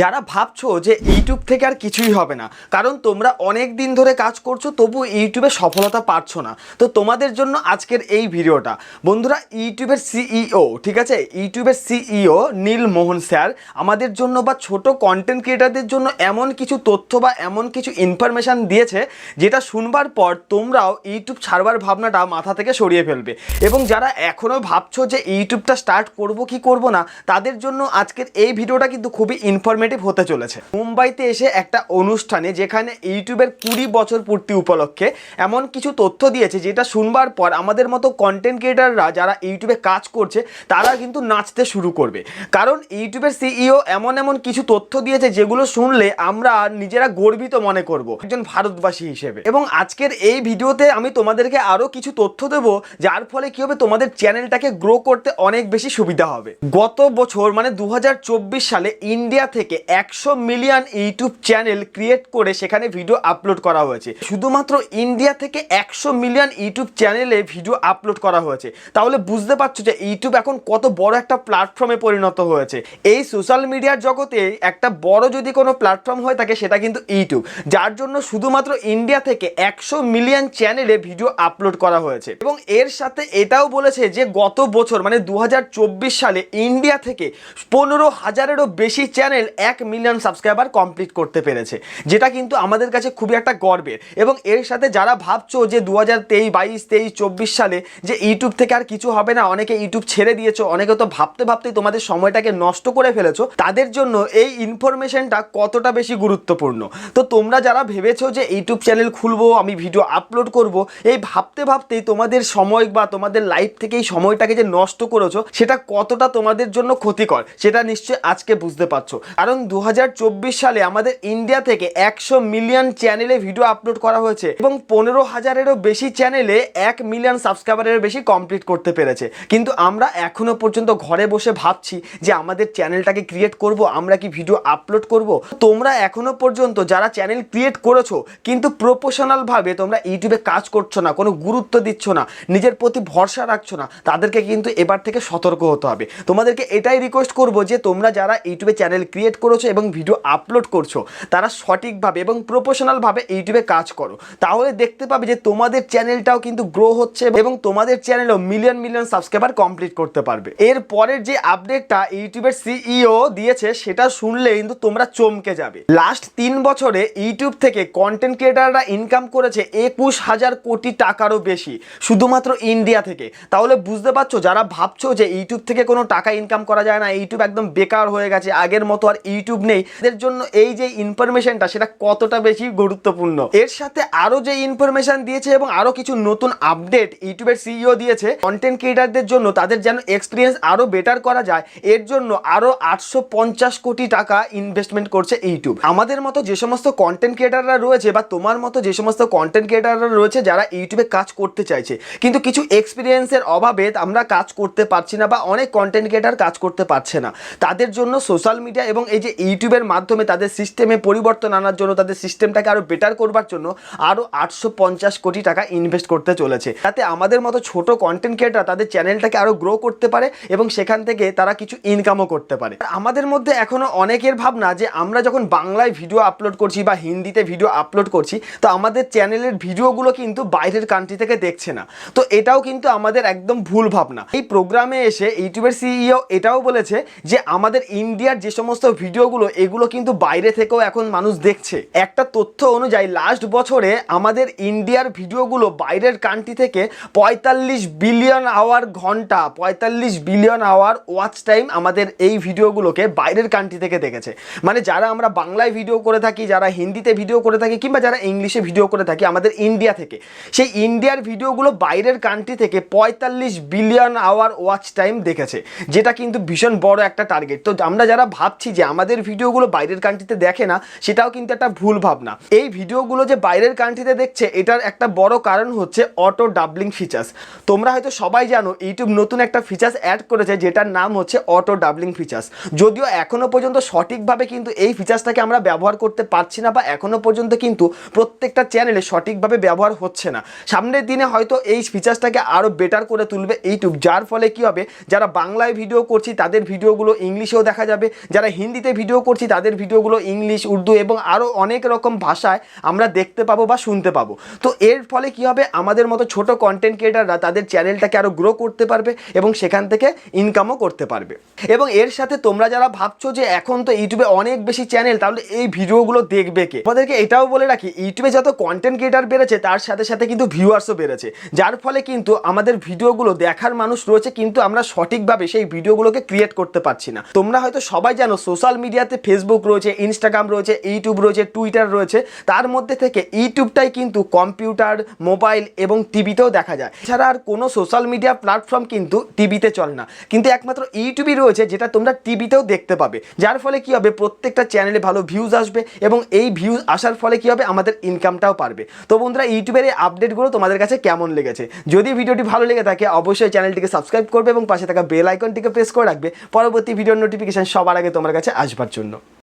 যারা ভাবছ যে ইউটিউব থেকে আর কিছুই হবে না, কারণ তোমরা অনেক দিন ধরে কাজ করছ, তবু ইউটিউবে সফলতা পাচ্ছ না। তো তোমাদের জন্য আজকের এই ভিডিওটা। বন্ধুরা, ইউটিউবের সিইও ঠিক আছে? ইউটিউবের সিইও নীল মোহন স্যার, আমাদের জন্য বা ছোট কন্টেন্ট ক্রিয়েটারদের জন্য এমন কিছু তথ্য বা এমন কিছু ইনফরমেশান দিয়েছে, যেটা শুনবার পর তোমরাও ইউটিউব ছাড়বার ভাবনাটা মাথা থেকে সরিয়ে ফেলবে। এবং যারা এখনও ভাবছ যে ইউটিউবটা স্টার্ট করব কি করব না, তাদের জন্য আজকের এই ভিডিওটা কিন্তু খুবই ইনফরমেটিভ হতে চলেছে। মুম্বাইতে এসে একটা অনুষ্ঠানে যেখানে ইউটিউবের কুড়ি বছর পূর্তি উপলক্ষে এমন কিছু তথ্য দিয়েছে যেটা শুনবার পর আমাদের মতো কন্টেন্ট ক্রিয়েটাররা যারা ইউটিউবে কাজ করছে, তারা কিন্তু নাচতে শুরু করবে। কারণ ইউটিউবের সিইও এমন এমন কিছু তথ্য দিয়েছে যেগুলো শুনলে আমরা নিজেরা গর্বিত মনে করব একজন ভারতবাসী হিসেবে। এবং আজকের এই ভিডিওতে আমি তোমাদেরকে আরও কিছু তথ্য দেব, যার ফলে কি হবে তোমাদের চ্যানেলটাকে গ্রো করতে অনেক বেশি সুবিধা হবে। গত বছর মানে দু হাজার চব্বিশ সালে ইন্ডিয়া থেকে একশো মিলিয়ন ইউটিউব চ্যানেল ক্রিয়েট করে সেখানে ভিডিও আপলোড করা হয়েছে। শুধুমাত্র ইন্ডিয়া থেকে একশো মিলিয়ন ইউটিউব চ্যানেলে ভিডিও আপলোড করা হয়েছে। তাহলে বুঝতে পারছ যে ইউটিউব এখন কত বড় একটা প্ল্যাটফর্মে পরিণত হয়েছে। এই সোশ্যাল মিডিয়ার জগতে একটা বড় যদি কোনো প্ল্যাটফর্ম হয়ে থাকে সেটা কিন্তু ইউটিউব। যার জন্য শুধুমাত্র ইন্ডিয়া থেকে একশো মিলিয়ন চ্যানেলে ভিডিও আপলোড করা হয়েছে। এবং এর সাথে এটাও বলেছে যে গত বছর মানে দু হাজার চব্বিশ সালে ইন্ডিয়া থেকে পনেরো হাজারেরও বেশি চ্যানেল এক মিলিয়ন সাবস্ক্রাইবার কমপ্লিট করতে পেরেছে, যেটা কিন্তু আমাদের কাছে খুবই একটা গর্বের। এবং এর সাথে যারা ভাবছ যে দু হাজার তেইশ, বাইশ, তেইশ, চব্বিশ সালে যে ইউটিউব থেকে আর কিছু হবে না, অনেকে ইউটিউব ছেড়ে দিয়েছ, অনেকে তো ভাবতে ভাবতেই তোমাদের সময়টাকে নষ্ট করে ফেলেছো, তাদের জন্য এই ইনফরমেশনটা কতটা বেশি গুরুত্বপূর্ণ? তো তোমরা যারা ভেবেছো যে ইউটিউব চ্যানেল খুলবো, আমি ভিডিও আপলোড করব, এই ভাবতে ভাবতেই তোমাদের সময় বা তোমাদের লাইফ থেকে এই সময়টাকে যে নষ্ট করেছ, সেটা কতটা তোমাদের জন্য ক্ষতিকর, সেটা নিশ্চয়ই আজকে বুঝতে পারছ। কারণ দু হাজার চব্বিশ সালে আমাদের ইন্ডিয়া থেকে একশো মিলিয়ন চ্যানেলে ভিডিও আপলোড করা হয়েছে এবং পনেরো হাজারেরও বেশি চ্যানেলে এক মিলিয়ন সাবস্ক্রাইবারের বেশি কমপ্লিট করতে পেরেছে। কিন্তু আমরা এখনও পর্যন্ত ঘরে বসে ভাবছি যে আমাদের চ্যানেলটাকে ক্রিয়েট করব, আমরা কি ভিডিও আপলোড করব? তোমরা এখনও পর্যন্ত যারা চ্যানেল ক্রিয়েট করেছ, কিন্তু প্রফেশনাল ভাবে তোমরা ইউটিউবে কাজ করছ না, কোনো গুরুত্ব দিচ্ছ না, নিজের প্রতি ভরসা রাখছো না, তাদেরকে কিন্তু এবার থেকে সতর্ক হতে হবে। তোমাদেরকে এটাই রিকোয়েস্ট করব যে তোমরা যারা ইউটিউবে চ্যানেল ক্রিয়েট করেছ এবং ভিডিও আপলোড করছ, তারা সঠিকভাবে এবং প্রফেশনালভাবে ইউটিউবে কাজ করো। তাহলে দেখতে পাবে যে তোমাদের চ্যানেলটাও কিন্তু গ্রো হচ্ছে এবং তোমাদের চ্যানেলও মিলিয়ন মিলিয়ন সাবস্ক্রাইবার কমপ্লিট করতে পারবে। এর পরের যে আপডেটটা ইউটিউবের সিইও দিয়েছে, সেটা শুনলে কিন্তু তোমরা চমকে যাবে। লাস্ট তিন বছরে ইউটিউব থেকে কন্টেন্ট ক্রিয়েটাররা ইনকাম করেছে একুশ হাজার কোটি টাকারও বেশি, শুধুমাত্র ইন্ডিয়া থেকে। তাহলে বুঝতে পারছ, যারা ভাবছ যে ইউটিউব থেকে কোনো টাকা ইনকাম করা যায় না, ইউটিউব একদম বেকার হয়ে গেছে, আগের মতো আর ইউটিউব নেই, এদের জন্য এই যে ইনফরমেশনটা সেটা কতটা বেশি গুরুত্বপূর্ণ? এর সাথে আরও যে ইনফরমেশন দিয়েছে এবং আরও কিছু নতুন আপডেট ইউটিউবের সিইও দিয়েছে কন্টেন্ট ক্রিয়েটারদের জন্য তাদের যেন এক্সপিরিয়েন্স আরও বেটার করা যায়, এর জন্য আরও আটশো কোটি টাকা ইনভেস্টমেন্ট করছে ইউটিউব আমাদের মতো যে সমস্ত কন্টেন্ট ক্রিয়েটাররা রয়েছে বা তোমার মতো যে সমস্ত কন্টেন্ট ক্রিয়েটাররা রয়েছে যারা ইউটিউবে কাজ করতে চাইছে, কিন্তু কিছু এক্সপিরিয়েন্সের অভাবে আমরা কাজ করতে পারছি না বা অনেক কন্টেন্ট ক্রিয়েটার কাজ করতে পারছে না। তাদের জন্য সোশ্যাল মিডিয়া এবং এই যে ইউটিউবের মাধ্যমে তাদের সিস্টেমে পরিবর্তন আনার জন্য তাদের সিস্টেমটাকে আরও বেটার করবার জন্য আরও আটশো পঞ্চাশ কোটি টাকা ইনভেস্ট করতে চলেছে। যাতে আমাদের মতো ছোট কন্টেন্ট ক্রিয়েটার তাদের চ্যানেলটাকে আরও গ্রো করতে পারে এবং সেখান থেকে তারা কিছু ইনকামও করতে পারে। আমাদের মধ্যে এখনও অনেকের ভাবনা যে আমরা যখন বাংলায় ভিডিও আপলোড করছি বা হিন্দিতে ভিডিও আপলোড করছি, তো আমাদের চ্যানেলের ভিডিওগুলো কিন্তু বাইরের কান্ট্রি থেকে দেখছে না। তো এটাও কিন্তু আমাদের একদম ভুল ভাবনা। এই প্রোগ্রামে এসে ইউটিউবের সিইও এটাও বলেছে যে আমাদের ইন্ডিয়ার যে সমস্ত ভিডিওগুলো, এগুলো কিন্তু বাইরে থেকেও এখন মানুষ দেখছে। একটা তথ্য অনুযায়ী লাস্ট বছরে আমাদের ইন্ডিয়ার ভিডিওগুলো বাইরের কান্ট্রি থেকে পঁয়তাল্লিশ বিলিয়ন আওয়ার ঘণ্টা, পঁয়তাল্লিশ বিলিয়ন আওয়ার ওয়াচ টাইম আমাদের এই ভিডিওগুলোকে বাইরের কান্ট্রি থেকে দেখেছে। মানে যারা আমরা বাংলায় ভিডিও করে থাকি, যারা হিন্দিতে ভিডিও করে থাকি, কিংবা যারা ইংলিশে ভিডিও করে থাকি আমাদের ইন্ডিয়া থেকে, সেই ইন্ডিয়ার ভিডিওগুলো বাইরের কান্ট্রি থেকে পঁয়তাল্লিশ বিলিয়ন আওয়ার ওয়াচ টাইম দেখেছে, যেটা কিন্তু ভীষণ বড় একটা টার্গেট তো আমরা যারা ভাবছি যে আমাদের ভিডিওগুলো বাইরের কান্ট্রিতে দেখে না, সেটাও কিন্তু একটা ভুল ভাবনা। এই ভিডিওগুলো যে বাইরের কান্ট্রিতে দেখছে, এটার একটা বড় কারণ হচ্ছে অটো ডাবলিং ফিচার্স তোমরা হয়তো সবাই জানো ইউটিউব নতুন একটা ফিচার্স অ্যাড করেছে, যেটার নাম হচ্ছে অটো ডাবলিং ফিচার্স যদিও এখনও পর্যন্ত সঠিকভাবে কিন্তু এই ফিচার্সটাকে আমরা ব্যবহার করতে পারছি না, বা এখনও পর্যন্ত কিন্তু প্রত্যেকটা চ্যানেলে সঠিকভাবে ব্যবহার হচ্ছে না। সামনের দিনে হয়তো এই ফিচার্সটাকে আরও বেটার করে তুলবে ইউটিউব যার ফলে কি হবে, যারা বাংলায় ভিডিও করছি, তাদের ভিডিওগুলো ইংলিশেও দেখা যাবে, যারা হিন্দিতে হিন্দিতে ভিডিও করছি, তাদের ভিডিওগুলো ইংলিশ উর্দু এবং আরও অনেক রকম ভাষায় আমরা দেখতে পাবো বা শুনতে পাবো। তো এর ফলে কি হবে? আমাদের মতো ছোট কন্টেন্ট ক্রিয়েটাররা তাদের চ্যানেলটাকে আরও গ্রো করতে পারবে এবং সেখান থেকে ইনকামও করতে পারবে। এবং এর সাথে তোমরা যারা ভাবছ যে এখন তো ইউটিউবে অনেক বেশি চ্যানেল তাহলে এই ভিডিওগুলো দেখবে কে? আমাদেরকে এটাও বলে রাখি ইউটিউবে যত কন্টেন্ট ক্রিয়েটার বেড়েছে, তার সাথে সাথে কিন্তু ভিউয়ার্সও বেড়েছে। যার ফলে কিন্তু আমাদের ভিডিওগুলো দেখার মানুষ রয়েছে, কিন্তু আমরা সঠিকভাবে সেই ভিডিওগুলোকে ক্রিয়েট করতে পারছি না। তোমরা হয়তো সবাই জানো সোশ্যাল মিডিয়াতে ফেসবুক রয়েছে ইনস্টাগ্রাম রয়েছে ইউটিউব রয়েছে টুইটার রয়েছে, তার মধ্যে থেকে ইউটিউবটাই কিন্তু কম্পিউটার মোবাইল এবং টিভিতেও দেখা যায়। এছাড়া আর কোনো সোশ্যাল মিডিয়া প্ল্যাটফর্ম কিন্তু টিভিতে চলে না। কিন্তু একমাত্র ইউটিউবই রয়েছে, যেটা তোমরা টিভিতেও দেখতে পাবে। যার ফলে কি হবে? প্রত্যেকটা চ্যানেলে ভালো ভিউজ আসবে এবং এই ভিউজ আসার ফলে কি হবে? আমাদের ইনকামটাও পারবে। তো বন্ধুরা ইউটিউবের এই আপডেটগুলো তোমাদের কাছে কেমন লেগেছে? যদি ভিডিওটি ভালো লেগে থাকে, অবশ্যই চ্যানেলটিকে সাবস্ক্রাইব করবে এবং পাশে থাকা বেল আইকনটিকে প্রেস করে রাখবে। পরবর্তী ভিডিওর নোটিফিকেশন সবার আগে তোমার কাছে আসবার জন্য।